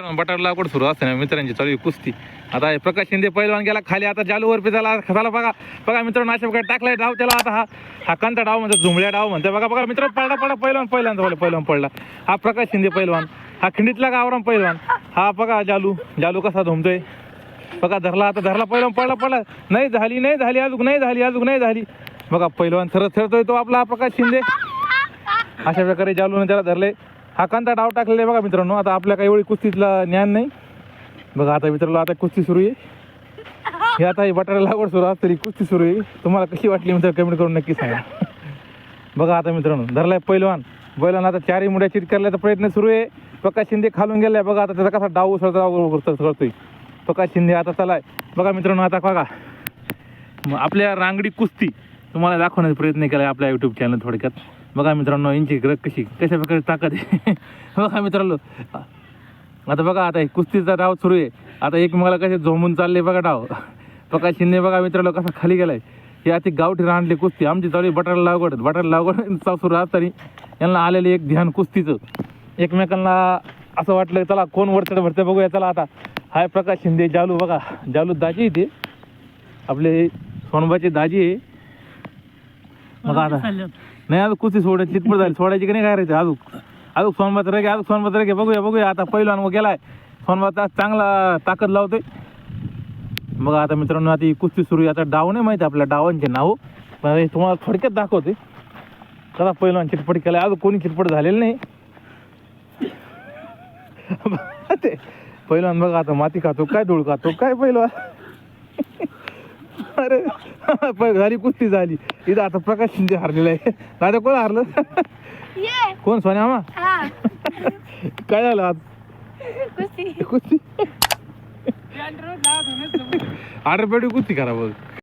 मित्रांनो बटाट लागवड सुरू असते ना मित्रांची चालू आहे कुस्ती. आता हे प्रकाश शिंदे पहिलवान गेला खाली आता जालू वरपे झाला झाला बघा. बघा मित्रांनो अशा प्रकारे टाकलाय डाव त्याला आता हा हा कंता डाव म्हणतात झुंबळ्या डाव म्हणतात बघा बघा मित्र पडला पडला पहिलवान पहिल्यांदा पहिलवान पडला. हा प्रकाश शिंदे पहिलवान हा खिंडीतला गावराम पहिलवान हा बघा जालू जालू कसा धुमतोय. बघा धरला आता धरला पहिलवान पडला पडला. नाही झाली नाही झाली अजून नाही झाली अजून नाही झाली. बघा पहिलवान सरत सरतोय तो आपला प्रकाश शिंदे. अशा प्रकारे जालूने त्याला धरले. हा कांता डाव टाकलेला आहे बघा मित्रांनो. आता आपल्या काही एवढी कुस्तीतला ज्ञान नाही. बघा आता मित्रांनो आता कुस्ती सुरू आहे. हे आता ही बटाटा लागवड सुरू आहे तरी कुस्ती सुरू आहे. तुम्हाला कशी वाटली मित्र कमेंट करून नक्की सांगा. बघा आता मित्रांनो धरलाय पैलवान. बैलांना आता चारही मुड्या चिट करण्याचा प्रयत्न सुरू आहे. प्रकाश शिंदे खालून गेलाय. बघा आता त्याचा कसा डाव उसळता करतोय प्रकाश शिंदे आता चलाय. बघा मित्रांनो आता बघा. मग आपल्या रांगडी कुस्ती. तुम्हाला दाखवण्याचा प्रयत्न केला आपल्या यूट्यूब चॅनल थोडक्यात. बघा मित्रांनो यांची ग्रह कशी कशा प्रकारे ताकद आहे. बघा मित्रांनो आता बघा आता हे कुस्तीचा डाव सुरू आहे. आता एकमेकाला कसे झोमून चालले बघा डाव. प्रकाश शिंदे बघा मित्रांनो कसा खाली गेलाय. हे आता गावठी रांडली कुस्ती आमची चालू आहे बटाटा लागवड. बटाटा लागवड चाव सुरू असताना यांना आलेले एक ध्यान कुस्तीचं. एकमेकांना असं वाटलं चला कोण वरचं भरते बघूया चला आता. हाय प्रकाश शिंदे जालू बघा. जालू दाजी आहे ते आपले सोनबाचे दाजी आहे. मग आता नाही अजून कुस्ती सोडायची चितपट झाली सोडायची की नाही काय अजून अजून सोनबात रे अजून सोनबात रे बघूया बघूया. आता पहिला मग गेलाय. सोनबात आज चांगला ताकद लावतोय. मग आता मित्रांनो आता ही कुस्ती सुरू आहे. आता डाव नाही माहिती आपल्या डावांचे नाव पण हे तुम्हाला थोडक्यात दाखवते. चला पहिलवान चिटपट केलाय. अजून कोणी चिटपट झालेलं नाही. पहिलवान बघा आता माती खातो काय धूळ खातो काय पहिलवान अरे प- झाली कुस्ती झाली. इथं आता प्रकाश शिंदे हरलेला आहे. दादा कोण हरलं? ये. कोण सोन्या मामा? हा. काय झालं आज? कुस्ती. कुस्ती? आठ रुपये कुस्ती करा बघ.